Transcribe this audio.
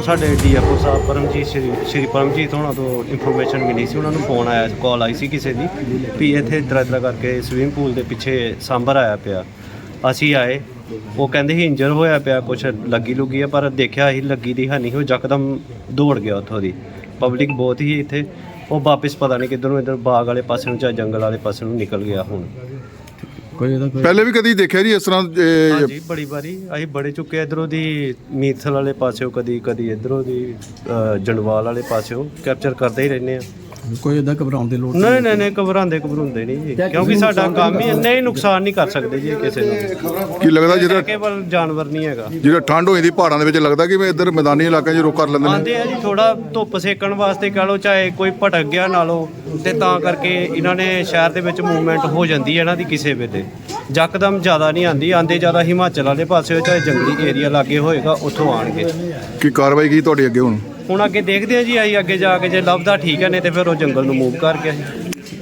ਸਾਨੂੰ ਸਾਡੇ ਡੀਐਫਓ ਸਾਹਿਬ ਪਰਮਜੀਤ ਸ਼੍ਰੀ ਸ਼੍ਰੀ ਪਰਮਜੀਤ ਹੋਣਾ ਤੋਂ ਇਨਫੋਰਮੇਸ਼ਨ ਮਿਲੀ ਸੀ, ਉਹਨਾਂ ਨੂੰ ਫੋਨ ਆਇਆ ਕਾਲ ਆਈ ਸੀ ਕਿਸੇ ਦੀ ਵੀ ਇੱਥੇ ਇਤਰਾ ਇਤਰਾ ਕਰਕੇ ਸਵਿਮਿੰਗ ਪੂਲ ਦੇ ਪਿੱਛੇ ਸਾਂਭਰ ਆਇਆ ਪਿਆ। ਅਸੀਂ ਆਏ, ਉਹ ਕਹਿੰਦੇ ਸੀ ਇੰਜਰ ਹੋਇਆ ਪਿਆ, ਕੁਛ ਲੱਗੀ ਲੁੱਗੀ ਆ, ਪਰ ਦੇਖਿਆ ਅਸੀਂ ਲੱਗੀ ਦੀ ਹਾਨੀ ਹੋ ਜਕਦਮ ਦੌੜ ਗਿਆ ਉੱਥੋਂ ਦੀ। ਪਬਲਿਕ ਬਹੁਤ ਹੀ ਇੱਥੇ, ਉਹ ਵਾਪਸ ਪਤਾ ਨਹੀਂ ਕਿੱਧਰ ਨੂੰ ਇੱਧਰ ਬਾਗ ਵਾਲੇ ਪਾਸੇ ਨੂੰ ਜਾਂ ਜੰਗਲ ਵਾਲੇ ਪਾਸੇ ਨੂੰ ਨਿਕਲ ਗਿਆ ਹੁਣ। ਕੋਈ ਇਹਦਾ ਕੋਈ ਪਹਿਲੇ ਵੀ ਕਦੀ ਦੇਖਿਆ ਜੀ ਇਸ ਤਰ੍ਹਾਂ ਇਹ ਹਾਂਜੀ ਬੜੀ ਵਾਰੀ। ਅਸੀਂ ਬੜੇ ਚੁੱਕੇ ਇਧਰੋਂ ਦੀ ਮੀਰਥਲ ਵਾਲੇ ਪਾਸਿਓ ਕਦੀ ਕਦੀ ਇਧਰੋਂ ਦੀ ਅ, ਜੰਡਵਾਲ ਵਾਲੇ ਪਾਸਿਓ। ਕੈਪਚਰ ਕਰਦੇ ਹੀ ਰਹਿੰਦੇ ਆ। ਕੋਈ ਇਹਦਾ ਘਬਰਾਉਣ ਦੀ ਲੋੜ ਨਹੀਂ ਨਹੀਂ ਨਹੀਂ ਘਬਰਾਉਂਦੇ ਘਬਰਾਉਂਦੇ ਨਹੀਂ ਜੀ। ਕਿਉਂਕਿ ਸਾਡਾ ਕੰਮ ਹੀ ਨਹੀਂ ਨੁਕਸਾਨ ਨਹੀਂ ਕਰ ਸਕਦੇ ਜੀ ਕਿਸੇ ਨੂੰ। ਕੀ ਲੱਗਦਾ ਜਿਹੜਾ ਕੇਵਲ ਜਾਨਵਰ ਨਹੀਂ ਹੈਗਾ। ਜਿਹੜਾ ਠੰਡ ਹੋ ਜਾਂਦੀ ਪਹਾੜਾਂ ਦੇ ਵਿੱਚ ਲੱਗਦਾ ਕਿ ਮੈਂ ਇੱਧਰ ਮੈਦਾਨੀ ਇਲਾਕਿਆਂ 'ਚ ਰੋਕ ਕਰ ਲੈਂਦੇ ਨੇ? ਆਂਦੇ ਆ ਜੀ ਥੋੜਾ ਧੁੱਪ ਸੇਕਣ ਵਾਸਤੇ ਕਹ ਲਓ ਚਾਹੇ ਕੋਈ ਭਟਕ ਗਿਆ ਨਾਲੋਂ ਤੇ ਤਾਂ ਕਰਕੇ ਇਹਨਾਂ ਨੇ ਸ਼ਹਿਰ ਦੇ ਵਿੱਚ ਮੂਵਮੈਂਟ ਹੋ ਜਾਂਦੀ ਹੈ ਇਹਨਾਂ ਦੀ ਕਿਸੇ ਵੇਲੇ। ਜੱਕਦਮ ਜ਼ਿਆਦਾ ਨਹੀਂ ਆਂਦੀ ਆਂਦੇ ਜ਼ਿਆਦਾ ਹਿਮਾਚਲ ਵਾਲੇ ਪਾਸੇ ਚਾਹੇ ਜੰਗਲੀ ਏਰੀਆ ਲਾਗੇ ਹੋਏਗਾ ਉੱਥੋਂ ਆਣਗੇ ਕੀ ਕਾਰਵਾਈ ਕੀ ਤੁਹਾਡੀ ਅੱਗੇ ਹੁਣ? ਹੁਣ ਅੱਗੇ ਦੇਖਦੇ ਆ ਜੀ, ਆਈ ਅੱਗੇ ਜਾ ਕੇ ਜੇ ਲੱਭਦਾ ਠੀਕ ਹੈ, ਨਹੀਂ ਤੇ ਫਿਰ ਉਹ ਜੰਗਲ ਨੂੰ ਮੂਵ ਕਰਕੇ ਗਿਆ